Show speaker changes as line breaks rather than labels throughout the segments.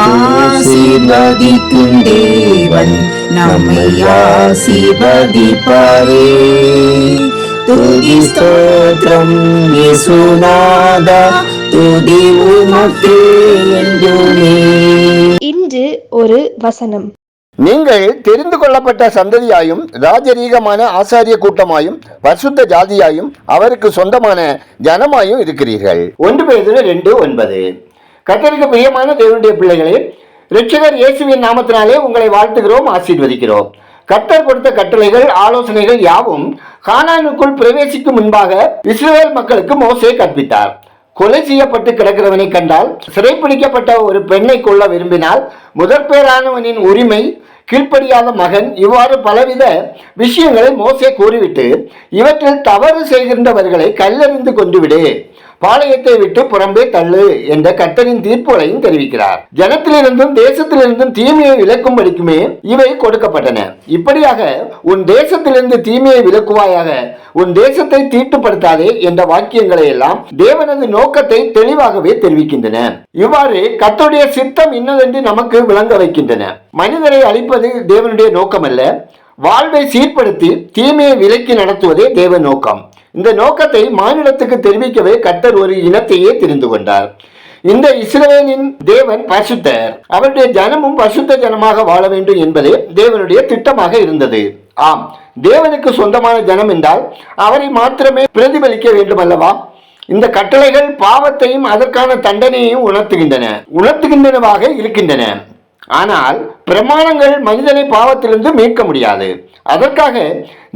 ஆசீர்வதிக்கும் தேவன் நம்மை ஆசீர்வதிப்பாரே. துதி ஸ்தோத்திரம் இயேசுநாதா துதி உமக்கே என்றுமே.
இன்று ஒரு வசனம்.
நீங்கள் தெரிந்து கொள்ளப்பட்ட சந்ததியாயும் ராஜரீகமான ஆசாரிய கூட்டமாயும் பரிசுத்த ஜாதியாயும் அவருக்கு சொந்தமான ஜனமாயும் இருக்கிறீர்கள். ஒன்று பேர் ரெண்டு ஒன்பது. கத்தருக்கு பிரியமான தேவனுடைய பிள்ளைகளே ரிச்சகர் இயேசுவின் நாமத்தினாலே உங்களை வாழ்த்துகிறோம் ஆசீர்வதிக்கிறோம். கத்தர் கொடுத்த கட்டளைகள் ஆலோசனைகள் யாவும் கானானுக்குள் பிரவேசிக்கும் முன்பாக இஸ்ரேல் மக்களுக்கு மோசே கற்பித்தார். கொலை செய்யப்பட்டு கிடக்கிறவனை கண்டால் சிறைப்பிடிக்கப்பட்ட ஒரு பெண்ணை கொள்ள விரும்பினால் முதற்பேரானவனின் உரிமை கீழ்ப்படியாத மகன் இவ்வாறு பலவித விஷயங்களை மோசே கூறிவிட்டு இவற்றில் தவறு செய்கின்றவர்களை கல்லறிந்து கொண்டுவிடு. பாளையத்தை விட்டு புறம்பே தள்ளு என்ற கர்த்தரின் தீர்ப்புகளையும் தெரிவிக்கிறார். ஜனத்திலிருந்தும் தேசத்திலிருந்தும் தீமையை விலக்கும்படிக்குமே இவை கொடுக்கப்பட்டன. இப்படியாக உன் தேசத்திலிருந்து தீமையை விலக்குவாயாக உன் தேசத்தை தீட்டுப்படுத்தாதே என்ற வாக்கியங்களை எல்லாம் தேவனது நோக்கத்தை தெளிவாகவே தெரிவிக்கின்றன. இவ்வாறு கர்த்தருடைய சித்தம் இன்னதென்று நமக்கு விளங்க வைக்கின்றன. மனிதரை அழிப்பது தேவனுடைய நோக்கமல்ல. வாழ்வை சீர்படுத்தி தீமையை விலக்கி நடத்துவதே தேவ நோக்கம். இந்த நோக்கத்தை மாநிலத்துக்கு தெரிவிக்கவே கட்டர் ஒரு இனத்தையே தெரிந்து கொண்டார். இந்த இஸ்ரேலின் தேவன் பசுத்தர் அவருடைய ஜனமும் பசுத்த ஜனமாக வாழ வேண்டும் என்பதே தேவனுடைய திட்டமாக இருந்தது. ஆம் தேவனுக்கு சொந்தமான ஜனம் என்றால் அவரை மாத்திரமே பிரதிபலிக்க வேண்டும் அல்லவா இந்த கட்டளைகள் பாவத்தையும் அதற்கான தண்டனையையும் உணர்த்துகின்றன. உணர்த்துகின்றனவாக இருக்கின்றன. ஆனால் பிரமாணங்கள் மனிதனை பாவத்திலிருந்து மீட்க முடியாது. அதற்காக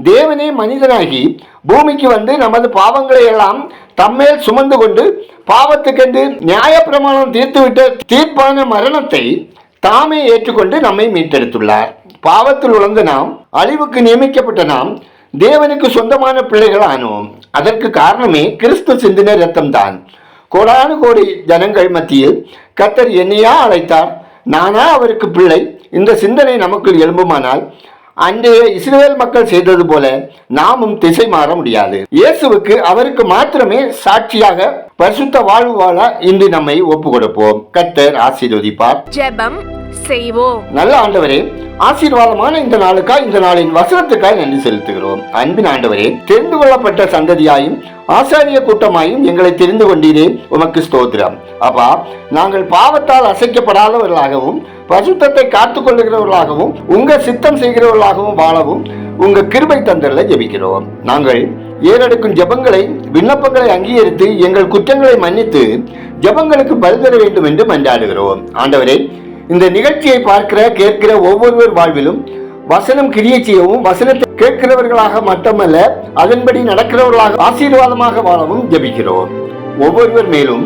தேவனே மனிதனாகி பூமிக்கு வந்து நமது பாவங்களை எல்லாம் தம்மேல் சுமந்து கொண்டு பாவத்துக்கென்று நியாய பிரமாணம் தீர்த்துவிட்ட தீர்ப்பான மரணத்தை தாமே ஏற்றுக்கொண்டு நம்மை மீட்டெடுத்துள்ளார். பாவத்தில் உழந்த நாம் அழிவுக்கு நியமிக்கப்பட்ட நாம் தேவனுக்கு சொந்தமான பிள்ளைகள் ஆனோம் அதற்கு காரணமே கிறிஸ்து சிந்தின ரத்தம்தான் கோடானு கோடி ஜனங்கள் மத்தியில் கத்தர் என்னையா அழைத்தார்? நானா அவருக்கு பிள்ளை. இந்த சிந்தனை நமக்குள் எழும்புமானால் அன்றைய இஸ்ரேல் மக்கள் செய்தது போல நாமும் திசை மாற முடியாது. இயேசுவுக்கு அவருக்கு மாத்திரமே சாட்சியாக பரிசுத்த வாழ்வு வாழ இன்று நம்மை ஒப்பு கொடுப்போம் கத்தர் ஆசீர்வதிப்பார்.
ஜெபம் செய்வோம்.
நல்ல ஆண்டவரே ஆசீர்வாதமான இந்த நாளுக்காய் இந்த நாளின் வசனத்துக்காய் நன்றி செலுத்துகிறோம். அன்பின் ஆண்டவரே தெரிந்து கொள்ளப்பட்ட சந்ததியாயும் ஆசாரிய கூட்டமாயும் எங்களை தெரிந்து கொண்டீரே. உமக்கு ஸ்தோத்திரம். அப்பா நாங்கள் பாவத்தால் அசைக்கப்படாதவர்களாகவும் பசுத்தத்தை காத்து கொள்ளுகிறவர்களாகவும் உங்க சித்தம் செய்கிறவர்களாகவும் வாழவும் உங்க கிருபை தந்தரில் ஜெபிக்கிறோம். நாங்கள் ஏறெடுக்கும் ஜபங்களை விண்ணப்பங்களை அங்கீகரித்து எங்கள் குற்றங்களை மன்னித்து ஜபங்களுக்கு பதில் தர வேண்டும் என்று மன்றாடுகிறோம். ஆண்டவரே இந்த நிகழ்ச்சியை பார்க்கிற கேட்கிற ஒவ்வொருவர் வாழ்விலும் வசனம் கிரியை செய்யவும் வசனத்தை கேட்கிறவர்களாக மட்டுமல்ல அதன்படி நடக்கிறவர்களாக ஆசீர்வாதமாக வாழவும் ஜெபிக்கிறோம். ஒவ்வொருவர் மேலும்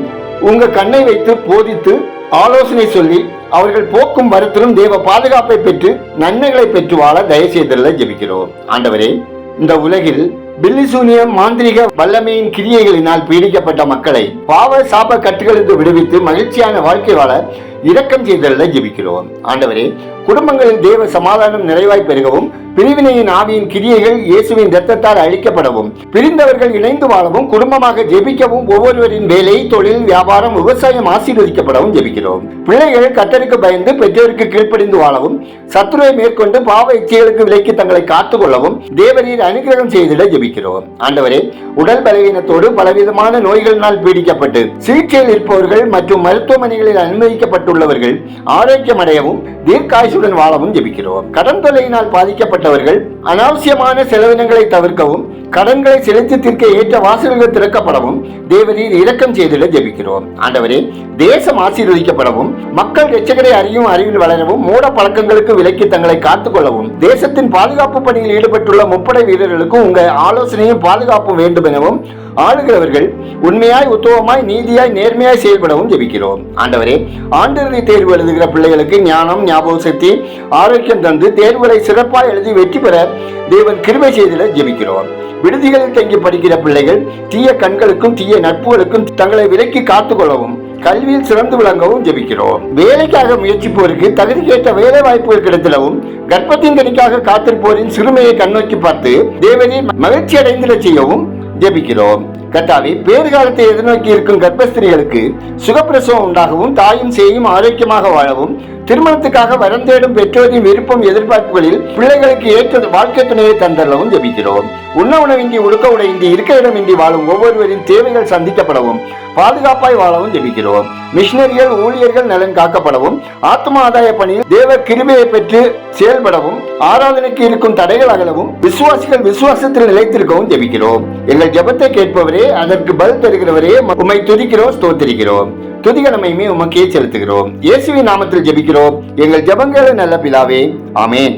உங்க கண்ணை வைத்து போதித்து ஆலோசனை சொல்லி அவர்கள் போக்கும் வருத்திலும் தேவ பாதுகாப்பை பெற்று நன்மைகளை பெற்று வாழ தயவு செய்தல்ல ஜெபிக்கிறோம். ஆண்டவரே இந்த உலகில் பில்லிசூனியம் மாந்திரிக வல்லமையின் கிரியைகளினால் பீடிக்கப்பட்ட மக்களை பாவ சாப கட்டுகளிலிருந்து விடுவித்து மகிழ்ச்சியான வாழ்க்கை வாழ இரக்கம் செய்தல ஜெபிக்கிறோம். ஆண்டவரே குடும்பங்களில் தேவ சமாதானம் நிறைவாய் பெருகவும் பிரிவினையின் ஆவியின் கிரியைகள் இயேசுவின் ரத்தத்தால் அழிக்கப்படவும் பிரிந்தவர்கள் இணைந்து வாழவும் குடும்பமாக ஜெபிக்கவும் ஒவ்வொருவரின் வேலை தொழில் வியாபாரம் விவசாயம் ஆசீர்வதிக்கப்படவும் ஜெபிக்கிறோம். பிள்ளைகள் கத்தருக்கு பயந்து பெற்றோருக்கு கீழ்ப்படிந்து வாழவும் சத்துருவை மேற்கொண்டு பாவ இச்சைகளுக்கு விலைக்கு தங்களை காத்துக் கொள்ளவும் தேவரீர் அனுகிரகம் செய்திட ஜெபிக்கிறோம். ஆண்டவரே உடல் பலவீனத்தோடு பலவிதமான நோய்களினால் பீடிக்கப்பட்டு சிகிச்சையில் இருப்பவர்கள் மற்றும் மருத்துவமனைகளில் அனுமதிக்கப்பட்டுள்ளவர்கள் ஆரோக்கியமடையவும் தீர்க்காயுசுடன் வாழவும் ஜெபிக்கிறோம். கடன் தொல்லையினால் பாதிக்கப்பட்டவர்கள் அனாவசியமான செலவினங்களை தவிர்க்கவும் கடன்களை செலுத்தி தீர்க்க ஏற்ற வாசல்கள் திறக்கப்படவும் தேவரீர் இரக்கம் செய்திட ஜெபிக்கிறோம். ஆண்டவரே தேசம் ஆசீர்வதிக்கப்படவும் மக்கள் ரட்சகரை அறியும் அறிவில் வளரவும் மூட பழக்கங்களுக்கு விலக்கி தங்களை காத்துக் கொள்ளவும் தேசத்தின் பாதுகாப்பு பணியில் ஈடுபட்டுள்ள முப்படை வீரர்களுக்கும் உங்கள் ஆலோசனையும் பாதுகாப்பும் வேண்டும் எனவும் ஆளுகிறவர்கள் உண்மையாய் உத்தவமாய் நீதியாய் நேர்மையாய் செயல்படவும் ஜெபிக்கிறோம். ஆண்டவரே ஆண்டிறுதி தேர்வு எழுதுகிற பிள்ளைகளுக்கு ஞானம் ஞாபக சக்தி ஆரோக்கியம் தந்து தேர்வுகளை சிறப்பாக எழுதி வெற்றி பெற தேவன் கிருமை செய்திட ஜெபிக்கிறோம். விடுதிகளில் தங்கி படிக்கிற பிள்ளைகள் தீய கண்களுக்கும் தீய நட்புகளுக்கும் தங்களை விலக்கி காத்துக்கொள்ளவும் கல்வியில் சிறந்து விளங்கவும் ஜெபிக்கிறோம். வேலைக்காக முயற்சிப்போருக்கு தகுதிக்கேற்ற வேலை வாய்ப்புகள் கிடைத்திடவும் கர்ப்பத்தின் கணிக்காக காத்திருப்போரின் சிறுமையை கண்ணோக்கி பார்த்து தேவனை மகிழ்ச்சி அடைந்திட செய்யவும் ஜெபிக்கிறோம். கட்டாவி பேறுகாலத்தை எதிர்நோக்கி இருக்கும் கர்ப்பஸ்திரிகளுக்கு சுகப்பிரசவம் உண்டாகவும் தாயும் சேயும் ஆரோக்கியமாக வாழவும் திருமணத்துக்காக வரம் தேடும் பெற்றோரின் விருப்பம் எதிர்பார்ப்புகளில் பிள்ளைகளுக்கு ஏற்ற வாழ்க்கை துணையை தந்தரவும் ஜெபிக்கிறோம். உண்ண உணவின்றி உடுக்க உடையின்றி இருக்க இடமின்றி வாழும் ஒவ்வொருவரின் தேவைகள் சந்திக்கப்படவும் பாதுகாப்பாய் வாழவும் ஜெபிக்கிறோம். மிஷினரிகள் ஊழியர்கள் நலன் காக்கப்படவும் ஆத்ம ஆதாய பணியில் தேவ கிருமையை பெற்று செயல்படவும் ஆராதனைக்கு இருக்கும் தடைகள் அகலவும் விசுவாசிகள் விசுவாசத்தில் நிலைத்திருக்கவும் ஜெபிக்கிறோம். எங்கள் ஜெபத்தை கேட்பவரே அதற்கு பதில் தருகிறவரே உமை துதிக்கிறோம் ஸ்தோத்திரிக்கிறோம். துதிகனமையுமே உமக்கே செலுத்துகிறோம். இயேசுவின் நாமத்தில் ஜெபிக்கிறோம். எங்கள் ஜபங்களை நல்ல பிலாவே ஆமேன்.